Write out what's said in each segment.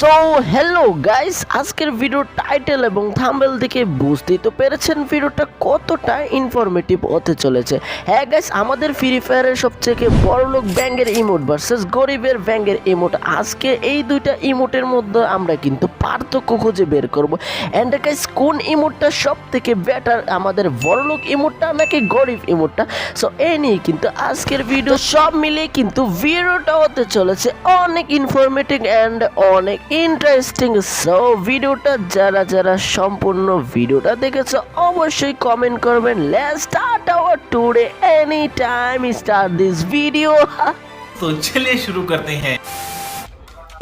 So hello guys আজকের video title এবং thumbnail দেখে বুঝতেই তো পেরেছেন ভিডিওটা কতটা ইনফরমেটিভ হতে চলেছে। হ্যাঁ গাইস আমাদের ফ্রি ফায়ারের সবথেকে বড় লোক ব্যাঙ্গের ইমোট ভার্সেস গরিবের ব্যাঙ্গের ইমোট আজকে এই দুইটা ইমোটের মধ্যে আমরা কিন্তু পার্থক্য খুঁজে বের করব। অ্যান্ড গাইস কোন ইমোটটা সব থেকে বেটার আমাদের বড় লোক ইমোটটা নাকি গরিব ইমোটটা সো এই নিয়ে কিন্তু আজকের ভিডিও সব মিলিয়ে কিন্তু ভিডিওটা হতে চলেছে অনেক ইনফরমেটিভ অ্যান্ড অনেক ইন্টারেস্টিং সো ভিডিওটা যারা যারা সম্পূর্ণ ভিডিওটা দেখেছো অবশ্যই কমেন্ট করবেন let's start our today any time start this video तो चलिए शुरू करते हैं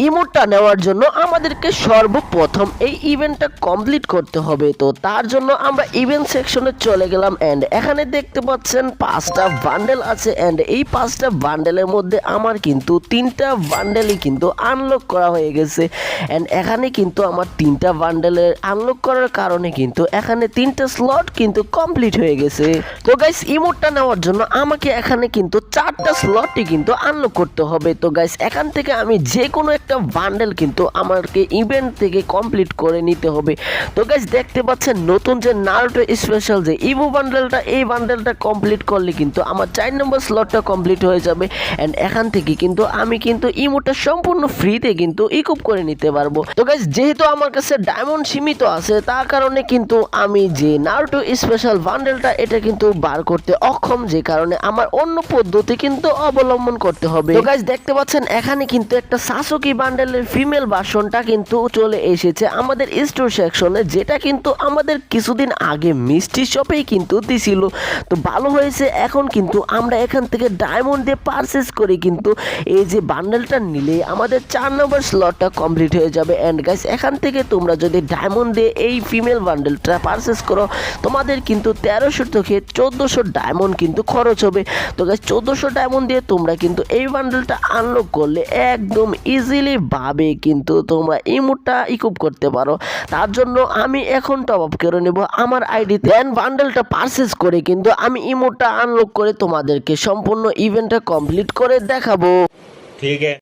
ইমোটটা নেওয়ার জন্য আমাদেরকে সর্বপ্রথম এই ইভেন্টটা কমপ্লিট করতে হবে। তো তার জন্য আমরা ইভেন্ট সেকশনে চলে গেলাম অ্যান্ড এখানে দেখতে পাচ্ছেন পাঁচটা বান্ডেল আছে অ্যান্ড এই পাঁচটা বান্ডেলের মধ্যে আমার কিন্তু তিনটা বান্ডেলই কিন্তু আনলক করা হয়ে গেছে। অ্যান্ড এখানে কিন্তু আমার তিনটা বান্ডেলের আনলক করার কারণে কিন্তু এখানে তিনটা স্লট কিন্তু কমপ্লিট হয়ে গেছে। তো গাইস ইমোটটা নেওয়ার জন্য আমাকে এখানে কিন্তু চারটা স্লটই কিন্তু আনলক করতে হবে। তো গাইস এখান থেকে আমি যে কোনো একটা বান্ডেল কিন্তু আমাকে ইভেন্ট থেকে কমপ্লিট করে নিতে হবে। তো গাইস দেখতে পাচ্ছেন নতুন যে নারুটো স্পেশাল যে ইভো বান্ডেলটা এই বান্ডেলটা কমপ্লিট করলে কিন্তু আমার চার নম্বর স্লটটা কমপ্লিট হয়ে যাবে। অ্যান্ড এখান থেকে কিন্তু আমি কিন্তু ইমোটা সম্পূর্ণ ফ্রিতে কিন্তু ইকুপ করে নিতে পারব। তো গাইস যেহেতু আমার কাছে ডায়মন্ড সীমিত আছে, তার কারণে কিন্তু আমি যে নারুটো স্পেশাল বান্ডেলটা এটা কিন্তু বার করতে অক্ষম, যে কারণে আমার অন্য পদ্ধতি কিন্তু অবলম্বন করতে হবে। তো গাইস দেখতে পাচ্ছেন, এখানে কিন্তু একটা সাসুকি বান্ডেলের ফিমেল ভার্সনটা কিন্তু চলে এসেছে আমাদের স্টোর সেকশনে যেটা কিন্তু আমাদের কিছুদিন আগে মিষ্টি শপেই কিন্তু দিছিল। তো ভালো হয়েছে, এখন কিন্তু আমরা এখান থেকে ডায়মন্ড দিয়ে পারচেস করি কিন্তু এই যে বান্ডেলটা নিলে আমাদের চার নম্বর স্লটটা কমপ্লিট হয়ে যাবে। অ্যান্ড গাইস এখান থেকে তোমরা যদি ডায়মন্ড দিয়ে এই ফিমেল বান্ডেলটা পারচেস করো, তোমাদের কিন্তু তেরোশো থেকে চোদ্দোশো ডায়মন্ড কিন্তু খরচ হবে। তো গাইস চোদ্দোশো ডায়মন্ড দিয়ে তোমরা কিন্তু এই বান্ডেলটা আনলক করলে একদম ইজিলি ভাবে কিন্তু তোমরা এই মুডটা ইকুপ করতে পারো। তার জন্য আমি এখন টপ আপ করে নেব। আমার আইডিতে দেন বান্ডেলটা পারচেস করে কিন্তু আমি ইমোটা আনলক করে তোমাদেরকে সম্পূর্ণ ইভেন্টটা কমপ্লিট করে দেখাবো।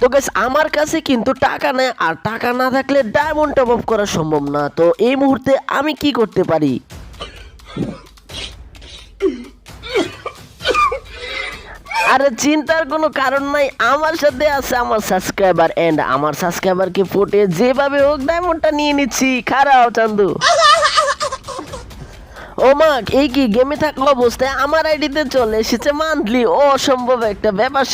তো গেস আমার কাছে কিন্তু টাকা নেই আর টাকা না থাকলে ডায়মন্ড টপ আপ করা সম্ভব না। তো এই মুহূর্তে আমি কি করতে পারি? আরে চিন্তার কোনো কারণ নাই, আমার সাথে আছে আমার সাবস্ক্রাইবার এন্ড আমার সাবস্ক্রাইবারকে ফুটে যেভাবে হোক ডায়মন্ডটা নিয়ে নিচ্ছি। খারাপ, চান্দু। ও মা এই কি গেমে থাকা অবস্থায় আমার আইডিতে চলে এসেছে মান্থলি অসম্ভব একটা ব্যাপার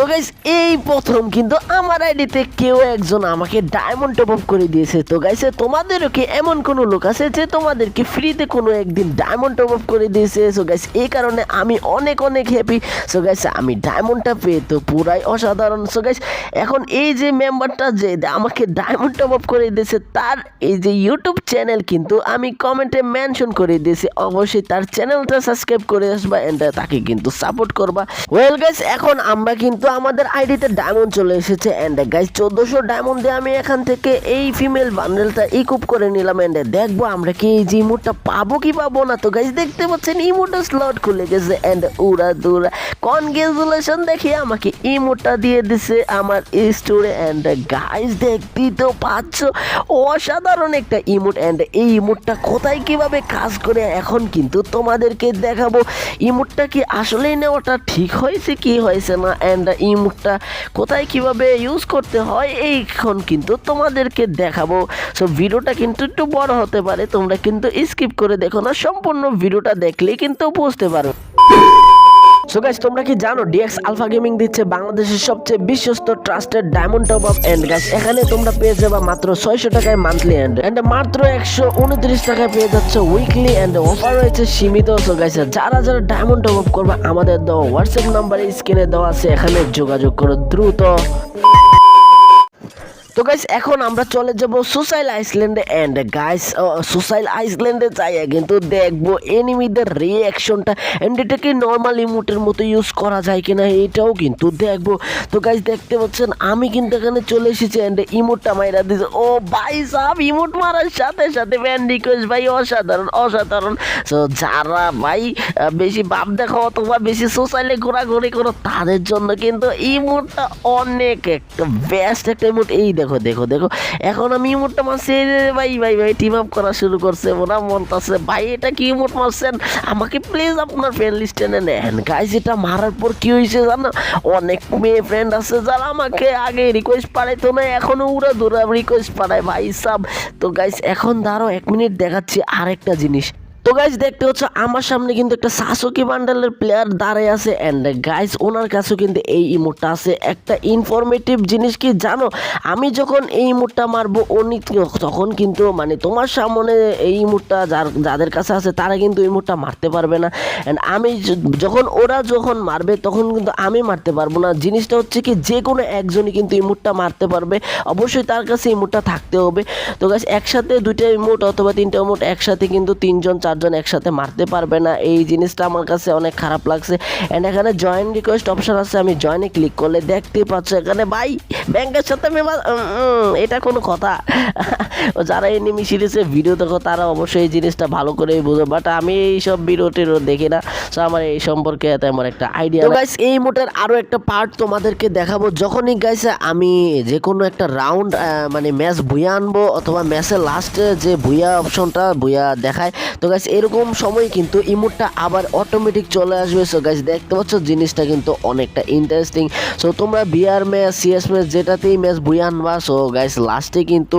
তো গাইস এই প্রথম কিন্তু আমার আইডিতে কেউ একজন আমাকে ডায়মন্ড টপ আপ করে দিয়েছে। তো গাইস তোমাদেরও কি এমন কোনো লোক আছে যে তোমাদেরকে ফ্রিতে কোনো একদিন ডায়মন্ড টপ আপ করে দিয়েছে? সো গাইস এই কারণে আমি অনেক অনেক হ্যাপি সো গাইস আমি ডায়মন্ডটা পেয়ে তো পুরাই অসাধারণ। সো গাইস এখন এই যে মেম্বারটা যে আমাকে ডায়মন্ড টপ আপ করে দিয়েছে, তার এই যে ইউটিউব চ্যানেল কিন্তু আমি কমেন্টে মেনশন করে দিয়েছি। অবশ্যই তার চ্যানেলটা সাবস্ক্রাইব করে আসবা এন্ড তাকে কিন্তু সাপোর্ট করবা। ওয়েল গাইস এখন আমরা কিন্তু আমাদের আইডিতে ডায়মন্ড চলে এসেছে এন্ড গাইস চোদ্দোশো ডায়মন্ড দিয়ে আমি এখান থেকে এই ফিমেল বান্ডেলটা ইকুপ করে নিলাম এন্ড দেখব আমরা কি এই যে ইমোটটা পাবো কি পাবো না। তো গাইস দেখতে পাচ্ছেন ইমোটা স্লট খুলে গেছে এন্ড উড়া দুরা। কনগ্রেচুলেশন দেখে আমাকে ইমোটটা দিয়ে দিছে আমার স্টোরে এন্ড গাইস দেখতেই তো পাচ্ছ, অসাধারণ একটা ইমোট এন্ড এই ইমোটটা কোথায় কীভাবে কাজ করে এখন কিন্তু তোমাদেরকে দেখাবো, ইমোটটা কি আসলেই নেওয়াটা ঠিক হয়েছে, কি হয়েছে না? অ্যান্ড ইমোটটা কোথায় কীভাবে ইউজ করতে হয়, এইখন কিন্তু তোমাদেরকে দেখাবো। সো ভিডিওটা কিন্তু একটু বড় হতে পারে, তোমরা কিন্তু স্কিপ করে দেখো না, সম্পূর্ণ ভিডিওটা দেখলেই কিন্তু বুঝতে পারো। সো গাইস তোমরা কি জানো ডিএক্স আলফা গেমিং দিচ্ছে বাংলাদেশের সবচেয়ে বিশ্বস্ত trusted diamond top up and guys এখানে তোমরা পেয়ে যাবে মাত্র ছয়শো টাকায় মান্থলি এন্ড এন্ড মাত্র একশো উনত্রিশ টাকায় পেয়ে যাচ্ছ উইকলি এন্ড অফার রয়েছে সীমিত। সো গাইস যারা যারা ডায়মন্ড টপ আপ করবে, আমাদের দেওয়া হোয়াটসঅ্যাপ নাম্বারে স্ক্রিনে দেওয়া আছে। এখানে যোগাযোগ করো দ্রুত। তো গাইস এখন আমরা চলে যাব সুসাইল আইসল্যান্ডে এন্ড গাইস সুসাইল আইসল্যান্ডে যাই কিন্তু দেখব এনিমিদের রিয়াকশনটা এন্ড এটাকে নর্মাল ইমোটের মতো ইউজ করা যায় কিনা এটাও কিন্তু দেখব। তো গাইস দেখতে পাচ্ছেন, আমি কিন্তু এখানে চলে এসেছি এন্ড ইমোটটা মাইরা দিছে। ও ভাই সাহ ইমোট মারার সাথে সাথে ব্যান রিকোয়েস্ট ভাই অসাধারণ অসাধারণ। তো যারা ভাই বেশি বাপ দেখো অথবা বেশি সোশ্যালে ঘোরাঘুরি করো, তাদের জন্য কিন্তু ইমোটটা অনেক একটা বেস্ট একটা ইমোট এই দেখো দেখো দেখো দেখো। এখন আমি ইমোটটা মারছি ভাই ভাই ভাই টিম আপ করা শুরু করছে ওরা মনতাছে ভাই, এটা কি ইমোট মারছেন? আমাকে প্লিজ আপনার ফ্রেন্ড লিস্টে নেন। গাইজ এটা মারার পর কি হয়েছে জানো? অনেক মেয়ে ফ্রেন্ড আছে যারা আমাকে আগে রিকোয়েস্ট পাঠাইতো না, এখনও উড়া দূরা রিকোয়েস্ট পাঠায় ভাই, সাব। তো গাইজ এখন দাঁড়াও, এক মিনিট দেখাচ্ছি আরেকটা জিনিস। তো গাইজ দেখতে হচ্ছে আমার সামনে কিন্তু একটা সাসুকি বান্ডালের প্লেয়ার দাঁড়ায় আছে অ্যান্ড গাইজ ওনার কাছেও কিন্তু এই ইমোটটা আছে। একটা ইনফরমেটিভ জিনিস কি জানো? আমি যখন এই ইমোটটা মারবো, উনি তখন কিন্তু মানে তোমার সামনে এই ইমোটটা যার, যাদের কাছে আছে, তারা কিন্তু এই ইমোটটা মারতে পারবে না। অ্যান্ড আমি যখন ওরা যখন মারবে, তখন কিন্তু আমি মারতে পারব না। জিনিসটা হচ্ছে কি, যে কোনো একজনই কিন্তু ইমোটটা মারতে পারবে। অবশ্যই তার কাছে ইমোটটা থাকতে হবে। তো গাছ একসাথে দুইটা ইমোট অথবা তিনটা ইমোট একসাথে কিন্তু তিনজন চারজন একসাথে মারতে পারবে না। এই জিনিসটা আমার কাছে অনেক খারাপ লাগছে। অ্যান্ড এখানে জয়েন রিকোয়েস্ট অপশন আছে আমি জয়েনে ক্লিক করলে দেখতে পাচ্ছ এখানে ভাই ব্যাংকের সাথে এটা কোনো কথা। যারা এনিমি সিরিজে ভিডিও দেখো তারা অবশ্যই এই জিনিসটা ভালো করেই বুঝো। বাট আমি এইসব ভিডিও টিডিও দেখি না। সো আমার এই সম্পর্কে তেমন একটা আইডিয়া গাইস এই মোটের আরও একটা পার্ট তোমাদেরকে দেখাবো। যখনই গাইস আমি যে কোনো একটা রাউন্ড মানে ম্যাচ ভুয়া আনব অথবা ম্যাচের লাস্টে যে ভুয়া অপশনটা ভুয়া দেখায় তো গাইস এরকম সময় কিন্তু ইমোটটা আবার অটোমেটিক চলে আসবে। সো গাইস দেখতে পাচ্ছ, জিনিসটা কিন্তু অনেকটা ইন্টারেস্টিং সো তোমরা বিআর ম্যাচ সিএস ম্যাচ যেটাতেই ম্যাচ ভুয়া আনবা। সো গাইস লাস্টে কিন্তু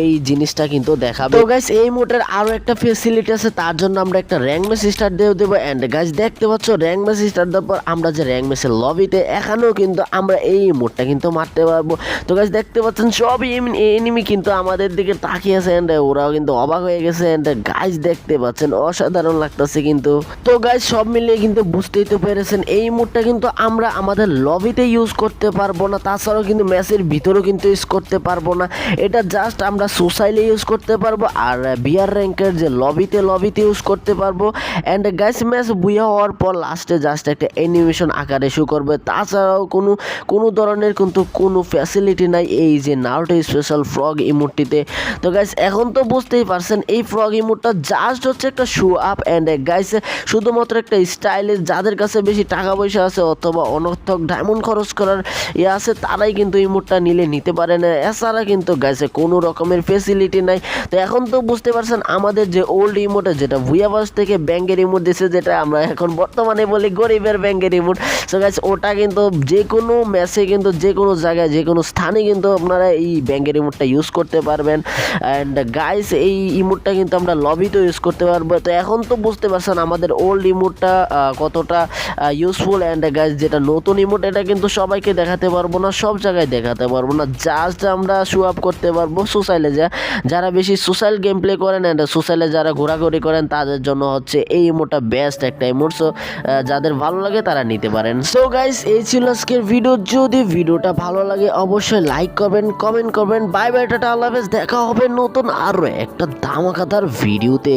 এই জিনিসটা কিন্তু দেখাবে। তো গাইস এই মোটের আরও একটা ফেসিলিটি আছে, তার জন্য আমরা একটা র্যাঙ্ক ম্যাচ স্টার্ট দিয়ে দেবো। অ্যান্ড গাইস দেখতে পাচ্ছ র্যাঙ্ক ম্যাচ স্টার্ট দেওয়ার পর আমরা যে র্যাঙ্ক ম্যাচের লবিতে এখানেও কিন্তু আমরা এই মোডটা কিন্তু মারতে পারব। তো গাইস দেখতে পাচ্ছেন সব এনিমি কিন্তু আমাদের দিকে তাকিয়ে আছে। অ্যান্ড ওরাও কিন্তু অবাক হয়ে গেছে। অ্যান্ড গাইস দেখতে পাচ্ছেন অসাধারণ লাগতেছে কিন্তু। তো গাইস সব মিলিয়ে কিন্তু বুঝতেই তো পেরেছেন, এই মোডটা কিন্তু আমরা আমাদের লবিতে ইউজ করতে পারব না, তাছাড়াও কিন্তু ম্যাচের ভিতরেও কিন্তু ইউজ করতে পারব না। এটা জাস্ট আমরা সোসাইলে ইউজ করতে পারব, আর বিয়ার র্যাঙ্কের যে লবিতে লবিতে ইউজ করতে পারব। অ্যান্ড গ্যাস ম্যাচ বুয়া হওয়ার পর লাস্টে জাস্ট একটা অ্যানিমেশন আকারে শু করবে। তাছাড়াও কোনো কোনো ধরনের কিন্তু কোনো ফ্যাসিলিটি নাই এই যে নারুটো স্পেশাল ফ্রগ ইমোটটিতে তো গাইস এখন তো বুঝতেই পারছেন, এই ফ্রগ ইমোটটা জাস্ট হচ্ছে একটা শো আপ অ্যান্ড গাইস শুধুমাত্র একটা স্টাইলিশ যাদের কাছে বেশি টাকা পয়সা আছে অথবা অনর্থক ডায়মন্ড খরচ করার ইয়ে আছে, তারাই কিন্তু এই ইমোটটা নিলে নিতে পারে না। এছাড়া কিন্তু গাইছে কোনো রকমের ফেসিলিটি নাই। তো এখন তো বুঝতে পারছেন, আমাদের যে ওল্ড ইমোটে যেটা ভুয়াবাস থেকে ব্যাঙ্কের ইমোট দিছে, যেটা আমরা এখন বর্তমানে বলি গরিবের ব্যাঙ্কের ইমোট সো গাইস ওটা কিন্তু যে কোনো ম্যাচে কিন্তু যে কোনো জায়গায় যে কোনো স্থানে কিন্তু আপনারা এই ব্যাঙ্কের ইমোটটা ইউজ করতে পারবেন। অ্যান্ড গাইস এই ইমোটটা কিন্তু আমরা লবিতেও ইউজ করতে পারব। তো এখন তো বুঝতে পারছেন আমাদের ওল্ড ইমোটটা কতটা ইউজফুল অ্যান্ড গাইস যেটা নতুন ইমোট এটা কিন্তু সবাইকে দেখাতে পারব না, সব জায়গায় দেখাতে পারব না। জাস্ট আমরা শো আপ করতে পারব সোশ্যালে যা যারা বেশি সোশ্যাল গেম প্লে করেন অ্যান্ড সোশ্যালে যারা ঘোরাঘুরি করেন, তাদের জন্য হচ্ছে এই ইমোটটা বেস্ট একটা ইমোট সো যাদের ভালো লাগে তারা নিতে পারেন। সো গাইস এই ছিল আজকের ভিডিও যদি ভিডিওটা ভালো লাগে, অবশ্যই লাইক করবেন কমেন্ট করবেন বাই বাই টাটা, আল্লাহ দেখা হবে নতুন আরও একটা ধামাকাদার ভিডিওতে